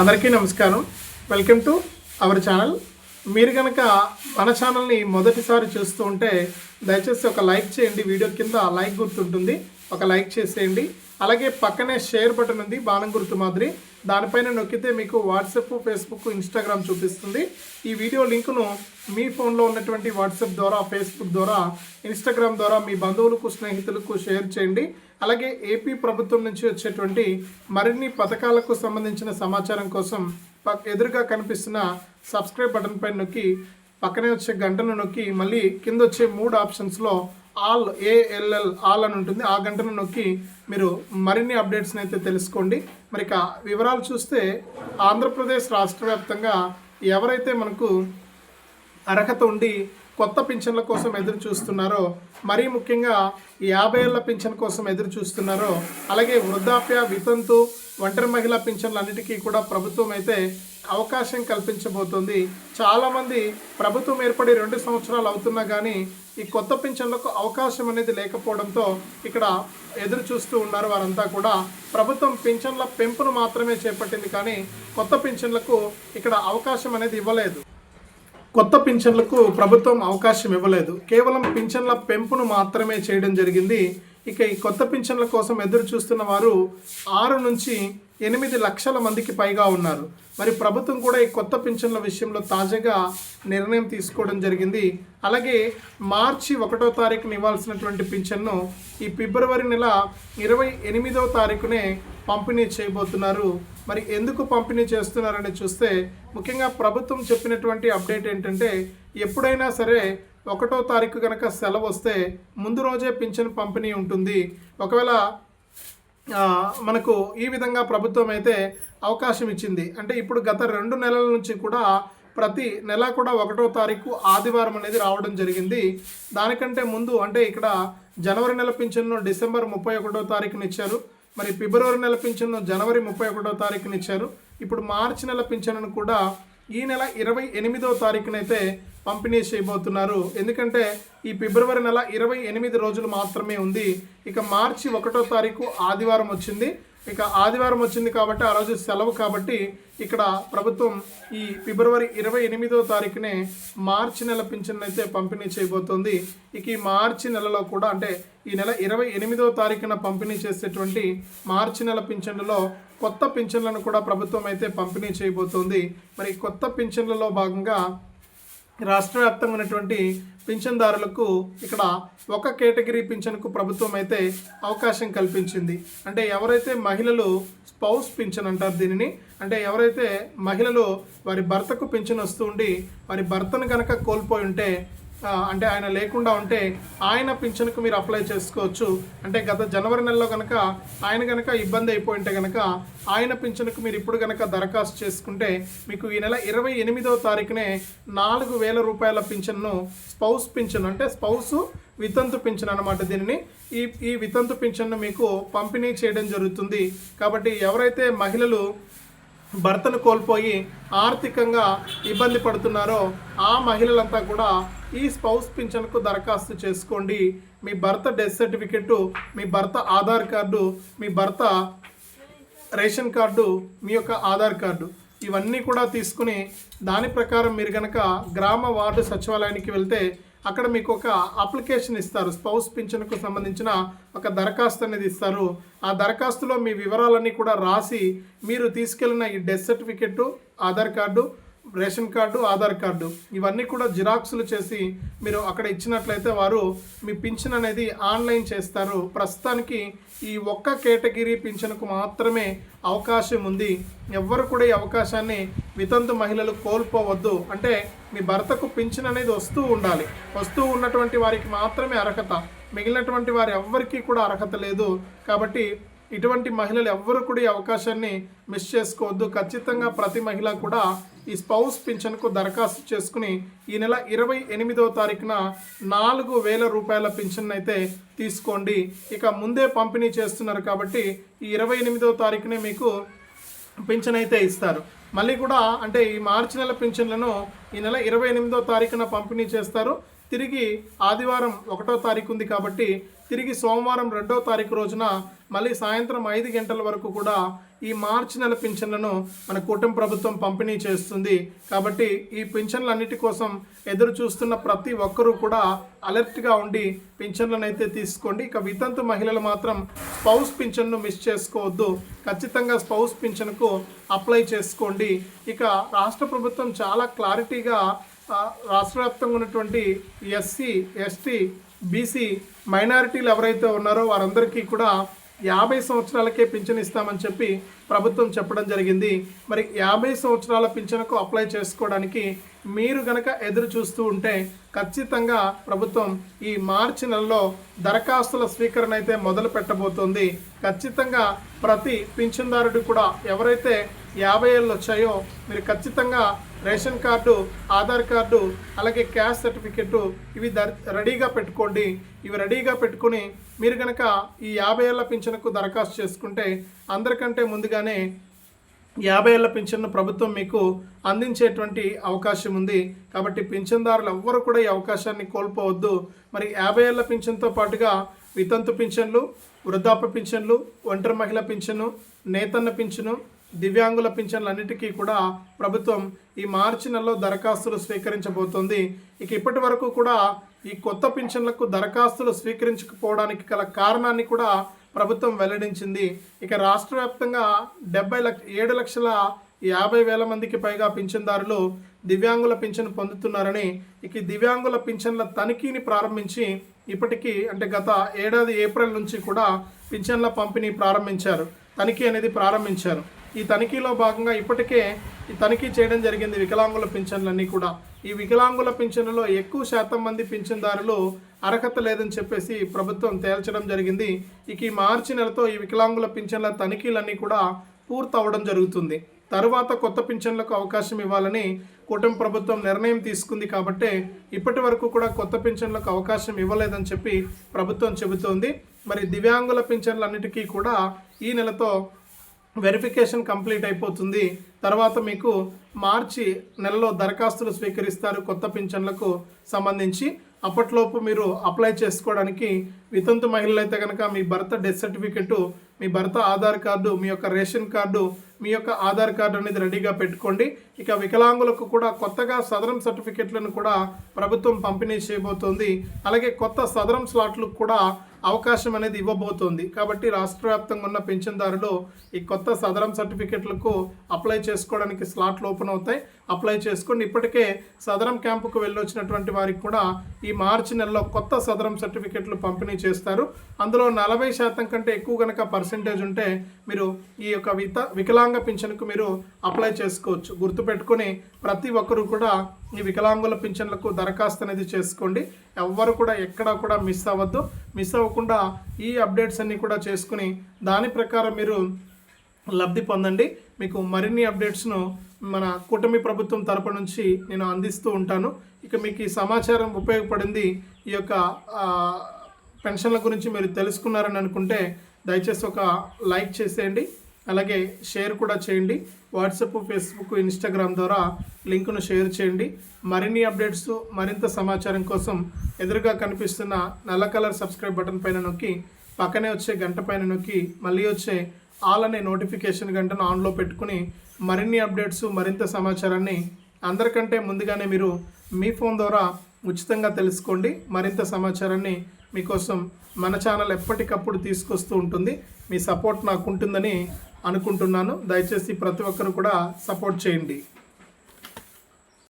అందరికీ నమస్కారం. Welcome to our channel మీరు కనుక మన ఛానల్ని మొదటిసారి చూస్తూ ఉంటే దయచేసి ఒక లైక్ చేయండి. వీడియో కింద లైక్ గుర్తుంటుంది ఒక లైక్ చేసేయండి. అలాగే పక్కనే షేర్ బటన్ ఉంది. బాణం గుర్తు మాదిరి. దానిపైన నొక్కితే మీకు వాట్సాప్ ఫేస్బుక్ ఇన్స్టాగ్రామ్ చూపిస్తుంది. ఈ వీడియో లింకును మీ ఫోన్లో ఉన్నటువంటి వాట్సాప్ ద్వారా ఫేస్బుక్ ద్వారా ఇన్స్టాగ్రామ్ ద్వారా మీ బంధువులకు స్నేహితులకు షేర్ చేయండి. అలాగే ఏపీ ప్రభుత్వం నుంచి వచ్చేటువంటి మరిన్ని పథకాలకు సంబంధించిన సమాచారం కోసం ఎదురుగా కనిపిస్తున్న సబ్స్క్రైబ్ బటన్ పైన నొక్కి పక్కనే వచ్చే గంటను నొక్కి మళ్ళీ కింద వచ్చే మూడు ఆప్షన్స్లో ఆల్ ఏఎల్ఎల్ ఆల్ అని ఉంటుంది. ఆ గంటను నొక్కి మీరు మరిన్ని అప్డేట్స్ని అయితే తెలుసుకోండి. మరి వివరాలు చూస్తే ఆంధ్రప్రదేశ్ రాష్ట్ర వ్యాప్తంగా ఎవరైతే మనకు అర్హత ఉండి కొత్త పింఛన్ల కోసం ఎదురు చూస్తున్నారో మరీ ముఖ్యంగా యాభై ఏళ్ళ పింఛన్ కోసం ఎదురు చూస్తున్నారో అలాగే వృద్ధాప్య వితంతు ఒంటరి మహిళా పింఛన్లన్నిటికీ కూడా ప్రభుత్వం అయితే అవకాశం కల్పించబోతోంది. చాలామంది ప్రభుత్వం ఏర్పడి రెండు సంవత్సరాలు అవుతున్నా కానీ ఈ కొత్త పింఛన్లకు అవకాశం అనేది లేకపోవడంతో ఇక్కడ ఎదురు చూస్తూ ఉన్నారు వారంతా కూడా. ప్రభుత్వం పింఛన్ల పెంపును మాత్రమే చేపట్టింది కానీ కొత్త పింఛన్లకు ఇక్కడ అవకాశం అనేది ఇవ్వలేదు. కొత్త పింఛన్లకు ప్రభుత్వం అవకాశం ఇవ్వలేదు. కేవలం పింఛన్ల పెంపును మాత్రమే చేయడం జరిగింది. ఇక ఈ కొత్త పింఛన్ల కోసం ఎదురు చూస్తున్న వారు ఆరు నుంచి ఎనిమిది లక్షల మందికి పైగా ఉన్నారు. మరి ప్రభుత్వం కూడా ఈ కొత్త పింఛన్ల విషయంలో తాజాగా నిర్ణయం తీసుకోవడం జరిగింది. అలాగే మార్చి ఒకటో తారీఖున ఇవ్వాల్సినటువంటి పింఛన్ను ఈ ఫిబ్రవరి నెల ఇరవై ఎనిమిదవ తారీఖునే పంపిణీ చేయబోతున్నారు. మరి ఎందుకు పంపిణీ చేస్తున్నారని చూస్తే ముఖ్యంగా ప్రభుత్వం చెప్పినటువంటి అప్డేట్ ఏంటంటే ఎప్పుడైనా సరే ఒకటో తారీఖు కనుక సెలవు వస్తే ముందు రోజే పింఛన్ పంపిణీ ఉంటుంది. ఒకవేళ మనకు ఈ విధంగా ప్రభుత్వం అయితే అవకాశం ఇచ్చింది. అంటే ఇప్పుడు గత రెండు నెలల నుంచి కూడా ప్రతి నెల కూడా ఒకటో తారీఖు ఆదివారం అనేది రావడం జరిగింది. దానికంటే ముందు అంటే ఇక్కడ జనవరి నెల పింఛన్ను డిసెంబర్ ముప్పై ఒకటో తారీఖున ఇచ్చారు. మరి ఫిబ్రవరి నెల పింఛన్ను జనవరి ముప్పై ఒకటో తారీఖున ఇచ్చారు. ఇప్పుడు మార్చి నెల పింఛన్ను కూడా ఈ నెల ఇరవై ఎనిమిదో తారీఖునైతే పంపిణీ చేయబోతున్నారు. ఎందుకంటే ఈ ఫిబ్రవరి నెల ఇరవై ఎనిమిది రోజులు మాత్రమే ఉంది. ఇక మార్చి ఒకటో తారీఖు ఆదివారం వచ్చింది. ఇక ఆదివారం వచ్చింది కాబట్టి ఆ రోజు సెలవు కాబట్టి ఇక్కడ ప్రభుత్వం ఈ ఫిబ్రవరి ఇరవై ఎనిమిదో తారీఖునే మార్చి నెల పింఛన్ అయితే పంపిణీ చేయబోతోంది. ఇక ఈ మార్చి నెలలో కూడా అంటే ఈ నెల ఇరవై ఎనిమిదో తారీఖున పంపిణీ చేసేటువంటి మార్చి నెల పింఛన్లలో కొత్త పింఛన్లను కూడా ప్రభుత్వం అయితే పంపిణీ చేయబోతోంది. మరి కొత్త పింఛన్లలో భాగంగా రాష్ట్ర వ్యాప్తంగా ఉన్నటువంటి పింఛన్దారులకు ఇక్కడ ఒక కేటగిరీ పింఛన్కు ప్రభుత్వం అయితే అవకాశం కల్పించింది. అంటే ఎవరైతే మహిళలు స్పౌస్ పింఛన్ అంటారు దీనిని అంటే ఎవరైతే మహిళలు వారి భర్తకు పింఛన్ వస్తూ ఉండి వారి భర్తను కనుక కోల్పోయి ఉంటే అంటే ఆయన లేకుండా ఉంటే ఆయన పింఛన్కు మీరు అప్లై చేసుకోవచ్చు. అంటే గత జనవరి నెలలో కనుక ఆయన కనుక ఇబ్బంది అయిపోయి ఉంటే కనుక ఆయన పింఛన్కు మీరు ఇప్పుడు కనుక దరఖాస్తు చేసుకుంటే మీకు ఈ నెల ఇరవై ఎనిమిదవ తారీఖునే నాలుగు వేల రూపాయల పింఛన్ను స్పౌస్ పింఛన్ అంటే స్పౌస్ వితంతు పింఛన్ అనమాట దీనిని. ఈ ఈ వితంతు పింఛన్ను మీకు పంపిణీ చేయడం జరుగుతుంది. కాబట్టి ఎవరైతే మహిళలు భర్తను కోల్పోయి ఆర్థికంగా ఇబ్బంది పడుతున్నారో ఆ మహిళలంతా కూడా ఈ స్పౌస్ పింఛన్కు దరఖాస్తు చేసుకోండి. మీ భర్త డెత్ సర్టిఫికెట్ మీ భర్త ఆధార్ కార్డు మీ భర్త రేషన్ కార్డు మీ యొక్క ఆధార్ కార్డు ఇవన్నీ కూడా తీసుకుని దాని ప్రకారం మీరు కనుక గ్రామ వార్డు సచివాలయానికి వెళ్తే అక్కడ మీకు ఒక అప్లికేషన్ ఇస్తారు. స్పౌస్ పింఛన్కు సంబంధించిన ఒక దరఖాస్తు అనేది ఇస్తారు. ఆ దరఖాస్తులో మీ వివరాలన్నీ కూడా రాసి మీరు తీసుకెళ్ళిన ఈ death certificate Aadhaar card ration card Aadhaar card ఇవన్నీ కూడా జిరాక్సులు చేసి మీరు అక్కడ ఇచ్చినట్లయితే వారు మీ పింఛన్ అనేది ఆన్లైన్ చేస్తారు. ప్రస్తుతానికి ఈ ఒక్క కేటగిరీ పింఛన్కు మాత్రమే అవకాశం ఉంది. ఎవ్వరు కూడా ఈ అవకాశాన్ని వితంతు మహిళలు కోల్పోవద్దు. అంటే మీ భర్తకు పింఛన్ అనేది వస్తూ ఉండాలి. వస్తూ ఉన్నటువంటి వారికి మాత్రమే అర్హత. మిగిలినటువంటి వారి ఎవ్వరికీ కూడా అర్హత లేదు. కాబట్టి ఇటువంటి మహిళలు ఎవ్వరు కూడా ఈ అవకాశాన్ని మిస్ చేసుకోవద్దు. ఖచ్చితంగా ప్రతి మహిళ కూడా ఈ స్పౌస్ పింఛన్కు దరఖాస్తు చేసుకుని ఈ నెల ఇరవై ఎనిమిదవ తారీఖున నాలుగు వేల రూపాయల పింఛన్ అయితే తీసుకోండి. ఇక ముందే పంపిణీ చేస్తున్నారు కాబట్టి ఈ ఇరవై ఎనిమిదవ తారీఖునే మీకు పింఛన్ అయితే ఇస్తారు. మళ్ళీ కూడా అంటే ఈ మార్చి నెల పింఛన్లను ఈ నెల ఇరవై ఎనిమిదో తారీఖున పంపిణీ చేస్తారు. తిరిగి ఆదివారం ఒకటో తారీఖు ఉంది కాబట్టి తిరిగి సోమవారం రెండో తారీఖు రోజున మళ్ళీ సాయంత్రం ఐదు గంటల వరకు కూడా ఈ మార్చి నెల పింఛన్లను మన కూటమి ప్రభుత్వం పంపిణీ చేస్తుంది. కాబట్టి ఈ పింఛన్లన్నిటి కోసం ఎదురు చూస్తున్న ప్రతి ఒక్కరూ కూడా అలర్ట్గా ఉండి పింఛన్లను అయితే తీసుకోండి. ఇక వితంతు మహిళలు మాత్రం స్పౌస్ పింఛన్ను మిస్ చేసుకోవద్దు. ఖచ్చితంగా స్పౌస్ పింఛన్కు అప్లై చేసుకోండి. ఇక రాష్ట్ర ప్రభుత్వం చాలా క్లారిటీగా రాష్ట్ర వ్యాప్తంగా ఉన్నటువంటి ఎస్సీ ఎస్టీ బీసీ మైనారిటీలు ఎవరైతే ఉన్నారో వారందరికీ కూడా యాభై సంవత్సరాలకే పింఛన్ ఇస్తామని చెప్పి ప్రభుత్వం చెప్పడం జరిగింది. మరి యాభై సంవత్సరాల పింఛన్కు అప్లై చేసుకోవడానికి మీరు గనక ఎదురు చూస్తూ ఉంటే ఖచ్చితంగా ప్రభుత్వం ఈ మార్చి నెలలో దరఖాస్తుల స్వీకరణ అయితే మొదలు పెట్టబోతోంది ఖచ్చితంగా ప్రతి పింఛన్దారుడు కూడా ఎవరైతే యాభై ఏళ్ళు వచ్చాయో మీరు ఖచ్చితంగా రేషన్ కార్డు ఆధార్ కార్డు అలాగే క్యాష్ సర్టిఫికెట్ ఇవి ద రెడీగా పెట్టుకోండి. ఇవి రెడీగా పెట్టుకుని మీరు కనుక ఈ యాభై ఏళ్ళ పింఛన్కు దరఖాస్తు చేసుకుంటే అందరికంటే ముందుగానే యాభై ఏళ్ళ పింఛన్ను ప్రభుత్వం మీకు అందించేటువంటి అవకాశం ఉంది. కాబట్టి పింఛన్దారులు ఎవ్వరు కూడా ఈ అవకాశాన్ని కోల్పోవద్దు. మరి యాభై ఏళ్ళ పింఛన్తో పాటుగా వితంతు పింఛన్లు వృద్ధాప్య పింఛన్లు ఒంటరి మహిళ పింఛను నేతన్న పింఛను దివ్యాంగుల పింఛన్లన్నిటికీ కూడా ప్రభుత్వం ఈ మార్చి నెలలో దరఖాస్తులు స్వీకరించబోతోంది. ఇక ఇప్పటి వరకు కూడా ఈ కొత్త పింఛన్లకు దరఖాస్తులు స్వీకరించకపోవడానికి గల కారణాన్ని కూడా ప్రభుత్వం వెల్లడించింది. ఇక రాష్ట్ర వ్యాప్తంగా డెబ్బై లక్ష ఏడు లక్షల యాభై వేల మందికి పైగా పింఛన్దారులు దివ్యాంగుల పింఛన్ పొందుతున్నారని ఇక దివ్యాంగుల పింఛన్ల తనిఖీని ప్రారంభించి ఇప్పటికీ అంటే గత ఏడాది ఏప్రిల్ నుంచి కూడా పింఛన్ల పంపిణీ ప్రారంభించారు. తనిఖీ అనేది ప్రారంభించారు. ఈ తనిఖీలో భాగంగా ఇప్పటికే ఈ తనిఖీ చేయడం జరిగింది వికలాంగుల పింఛన్లన్నీ కూడా. ఈ వికలాంగుల పింఛన్లలో ఎక్కువ శాతం మంది పింఛన్దారులు అర్హత లేదని చెప్పేసి ప్రభుత్వం తేల్చడం జరిగింది. ఇక ఈ మార్చి నెలతో ఈ వికలాంగుల పింఛన్ల తనిఖీలన్నీ కూడా పూర్తవడం జరుగుతుంది. తరువాత కొత్త పింఛన్లకు అవకాశం ఇవ్వాలని కూటమి ప్రభుత్వం నిర్ణయం తీసుకుంది కాబట్టే ఇప్పటి వరకు కూడా కొత్త పింఛన్లకు అవకాశం ఇవ్వలేదని చెప్పి ప్రభుత్వం చెబుతోంది. మరి దివ్యాంగుల పింఛన్లన్నిటికీ కూడా ఈ నెలతో వెరిఫికేషన్ కంప్లీట్ అయిపోతుంది. తర్వాత మీకు మార్చి నెలలో దరఖాస్తులు స్వీకరిస్తారు కొత్త పింఛన్లకు సంబంధించి. అప్పట్లోపు మీరు అప్లై చేసుకోవడానికి వితంతు మహిళలు అయితే కనుక మీ భర్త డెత్ సర్టిఫికెట్ మీ భర్త ఆధార్ కార్డు మీ యొక్క రేషన్ కార్డు మీ యొక్క ఆధార్ కార్డు అనేది రెడీగా పెట్టుకోండి. ఇక వికలాంగులకు కూడా కొత్తగా సదరం సర్టిఫికెట్లను కూడా ప్రభుత్వం పంపిణీ చేయబోతోంది. అలాగే కొత్త సదరం స్లాట్లకు కూడా అవకాశం అనేది ఇవ్వబోతోంది. కాబట్టి రాష్ట్ర వ్యాప్తంగా ఉన్న పెన్షన్దారులు ఈ కొత్త సదరం సర్టిఫికెట్లకు అప్లై చేసుకోవడానికి స్లాట్లు ఓపెన్ అవుతాయి. అప్లై చేసుకొని ఇప్పటికే సదరం క్యాంపుకు వెళ్ళొచ్చినటువంటి వారికి కూడా ఈ మార్చి నెలలో కొత్త సదరం సర్టిఫికెట్లు పంపిణీ చేస్తారు. అందులో నలభై శాతం కంటే ఎక్కువ కనుక పర్సెంటేజ్ ఉంటే మీరు ఈ యొక్క విత వికలాంగ పింఛన్కు మీరు అప్లై చేసుకోవచ్చు. గుర్తుపెట్టుకొని ప్రతి ఒక్కరూ కూడా ఈ వికలాంగుల పింఛన్లకు దరఖాస్తు అనేది చేసుకోండి. ఎవ్వరు కూడా ఎక్కడా కూడా మిస్ అవ్వద్దు. మిస్ అవ్వకుండా ఈ అప్డేట్స్ అన్నీ కూడా చేసుకుని దాని ప్రకారం మీరు లబ్ధి పొందండి. మీకు మరిన్ని అప్డేట్స్ను మన కూటమి ప్రభుత్వం తరపు నుంచి నేను అందిస్తూ ఉంటాను. ఇక మీకు ఈ సమాచారం ఉపయోగపడింది ఈ యొక్క పెన్షన్ల గురించి మీరు తెలుసుకున్నారని అనుకుంటే దయచేసి ఒక లైక్ చేసేయండి. అలాగే షేర్ కూడా చేయండి. వాట్సాప్ ఫేస్బుక్ ఇన్స్టాగ్రామ్ ద్వారా లింకును షేర్ చేయండి. మరిన్ని అప్డేట్స్ మరింత సమాచారం కోసం ఎదురుగా కనిపిస్తున్న నల్ల కలర్ సబ్స్క్రైబ్ బటన్ పైన నొక్కి పక్కనే వచ్చే గంట పైన నొక్కి మళ్ళీ వచ్చే ఆల్ అనే నోటిఫికేషన్ గంటను ఆన్లో పెట్టుకుని మరిన్ని అప్డేట్స్ మరింత సమాచారాన్ని అందరికంటే ముందుగానే మీరు మీ ఫోన్ ద్వారా ఉచితంగా తెలుసుకోండి. మరింత సమాచారాన్ని మీకోసం మన ఛానల్ ఎప్పటికప్పుడు తీసుకొస్తూ ఉంటుంది. మీ సపోర్ట్ నాకు ఉంటుందని అనుకుంటున్నాను. దయచేసి ప్రతి ఒక్కరు కూడా సపోర్ట్ చేయండి.